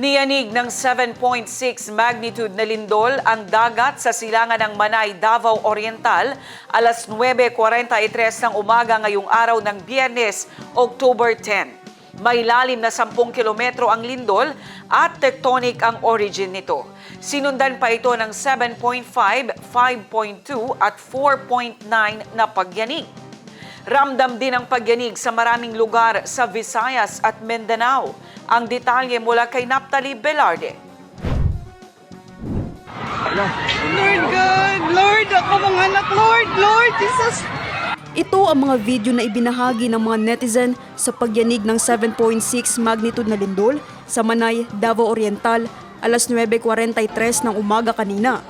Niyanig ng 7.6 magnitude na lindol ang dagat sa silangan ng Manay, Davao Oriental alas 9.43 ng umaga ngayong araw ng Biyernes, October 10. May lalim na 10 kilometro ang lindol at tectonic ang origin nito. Sinundan pa ito ng 7.5, 5.2 at 4.9 na pagyanig. Ramdam din ang pagyanig sa maraming lugar sa Visayas at Mindanao. Ang detalye mula kay Naptali Velarde. Lord God, Lord, ako mga anak, Lord, Lord, Jesus. Ito ang mga video na ibinahagi ng mga netizen sa pagyanig ng 7.6 magnitude na lindol sa Manay, Davao Oriental alas 9.43 ng umaga kanina.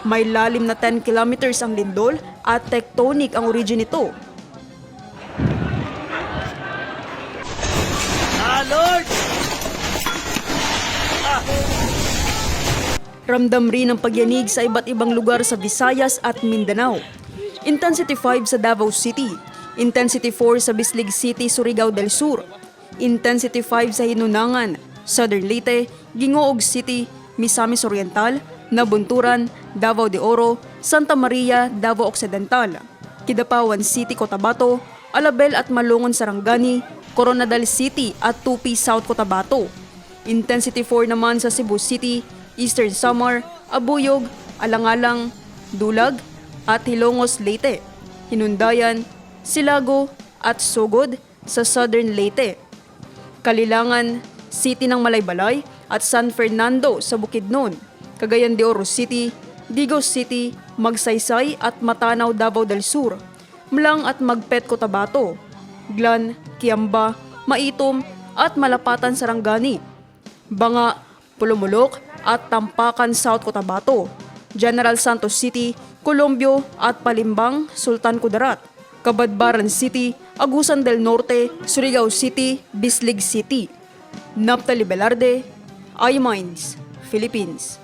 May lalim na 10 kilometers ang lindol at tectonic ang origin nito. Ramdam rin ang pagyanig sa iba't ibang lugar sa Visayas at Mindanao. Intensity 5 sa Davao City, Intensity 4 sa Bislig City, Surigao del Sur, Intensity 5 sa Hinunangan, Southern Leyte, Gingoog City, Misamis Oriental, Nabunturan, Davao de Oro, Santa Maria, Davao Occidental, Kidapawan City, Cotabato, Alabel at Malungon, Sarangani, Coronadal City at Tupi, South Cotabato. Intensity 4 naman sa Cebu City, Eastern Samar, Abuyog, Alangalang, Dulag, at Hilongos, Leyte. Hinundayan, Silago, at Sugod sa Southern Leyte. Kalilangan, City ng Malaybalay at San Fernando sa Bukidnon, Cagayan de Oro City, Digos City, Magsaysay at Matanaw, Davao del Sur, Mlang at Magpet, Cotabato, Glan, Kiamba, Maitom at Malapatan, Sarangani, Banga, Pulumulok at Tampakan, South Cotabato, General Santos City, Colombio at Palimbang, Sultan Kudarat, Kabadbaran City, Agusan del Norte, Surigao City, Bislig City. Naptali Velarde, iMinds, Philippines.